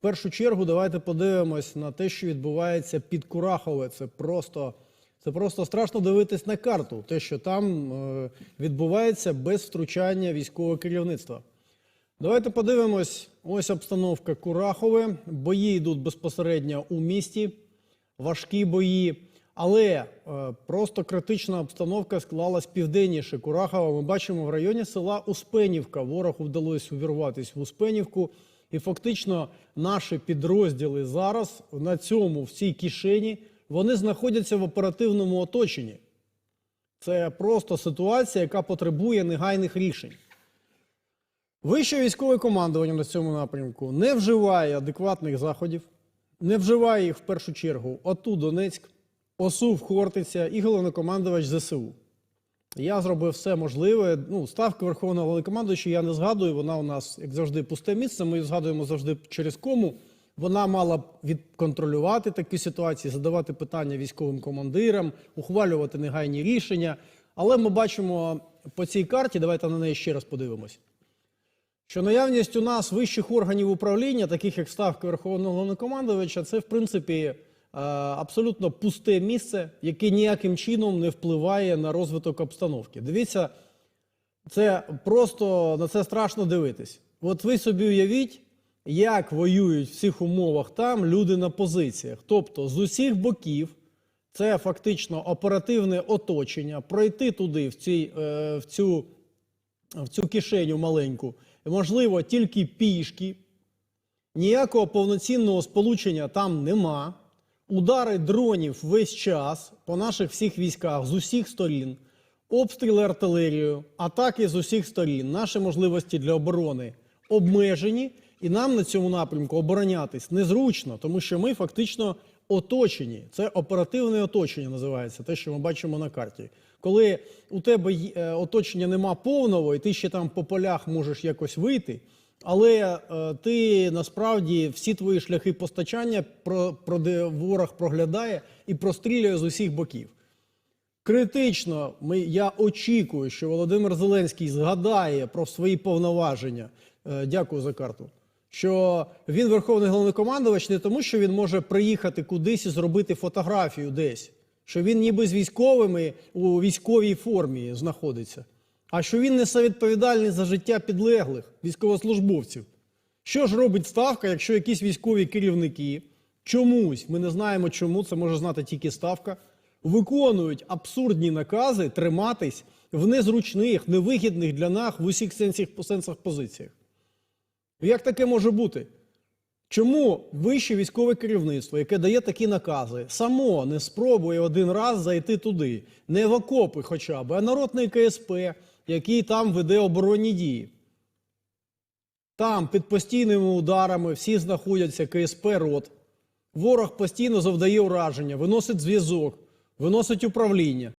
першу чергу давайте подивимось на те, що відбувається під Курахове. Це просто, це просто страшно дивитись на карту, те, що там е, відбувається без втручання військового керівництва. Давайте подивимось. Ось обстановка Курахове. Бої йдуть безпосередньо у місті, важкі бої. Але е, просто критична обстановка склалась південніше Курахова. Ми бачимо в районі села Успенівка. Ворогу вдалося увірватися в Успенівку. І фактично наші підрозділи зараз на цьому, в цій кишені, вони знаходяться в оперативному оточенні. Це просто ситуація, яка потребує негайних рішень. Вище військове командування на цьому напрямку не вживає адекватних заходів, не вживає їх в першу чергу ОТУ Донецьк, ОСУ в Хортиця і головнокомандувач ЗСУ. Я зробив все можливе. Ну, ставка Верховного Головнокомандуюча я не згадую. Вона у нас, як завжди, пусте місце. Ми її згадуємо завжди через кому. Вона мала б відконтролювати такі ситуації, задавати питання військовим командирам, ухвалювати негайні рішення. Але ми бачимо по цій карті, давайте на неї ще раз подивимось що наявність у нас вищих органів управління, таких як ставка Верховного Головнокомандувача, це в принципі абсолютно пусте місце, яке ніяким чином не впливає на розвиток обстановки. Дивіться, це просто на це страшно дивитись. От ви собі уявіть, як воюють в цих умовах там люди на позиціях. Тобто з усіх боків це фактично оперативне оточення, пройти туди, в, цій, е, в цю в цю кишеню маленьку, можливо, тільки пішки. Ніякого повноцінного сполучення там нема. Удари дронів весь час по наших всіх військах з усіх сторін, обстріли артилерією, атаки з усіх сторін. Наші можливості для оборони обмежені, і нам на цьому напрямку оборонятись незручно, тому що ми фактично оточені. Це оперативне оточення називається, те, що ми бачимо на карті. Коли у тебе е, оточення нема повного, і ти ще там по полях можеш якось вийти, але е, ти насправді всі твої шляхи постачання про, про ворог проглядає і прострілює з усіх боків. Критично ми, я очікую, що Володимир Зеленський згадає про свої повноваження. Е, дякую за карту. Що він верховний головнокомандувач не тому, що він може приїхати кудись і зробити фотографію десь, що він ніби з військовими у військовій формі знаходиться, а що він несе відповідальність за життя підлеглих військовослужбовців. Що ж робить ставка, якщо якісь військові керівники чомусь, ми не знаємо чому, це може знати тільки ставка, виконують абсурдні накази триматись в незручних, невигідних для нас в усіх сенсах, сенсах позиціях. Як таке може бути? Чому вище військове керівництво, яке дає такі накази, само не спробує один раз зайти туди, не в окопи хоча б, а народний КСП, який там веде оборонні дії? Там під постійними ударами всі знаходяться КСП РОТ. Ворог постійно завдає ураження, виносить зв'язок, виносить управління.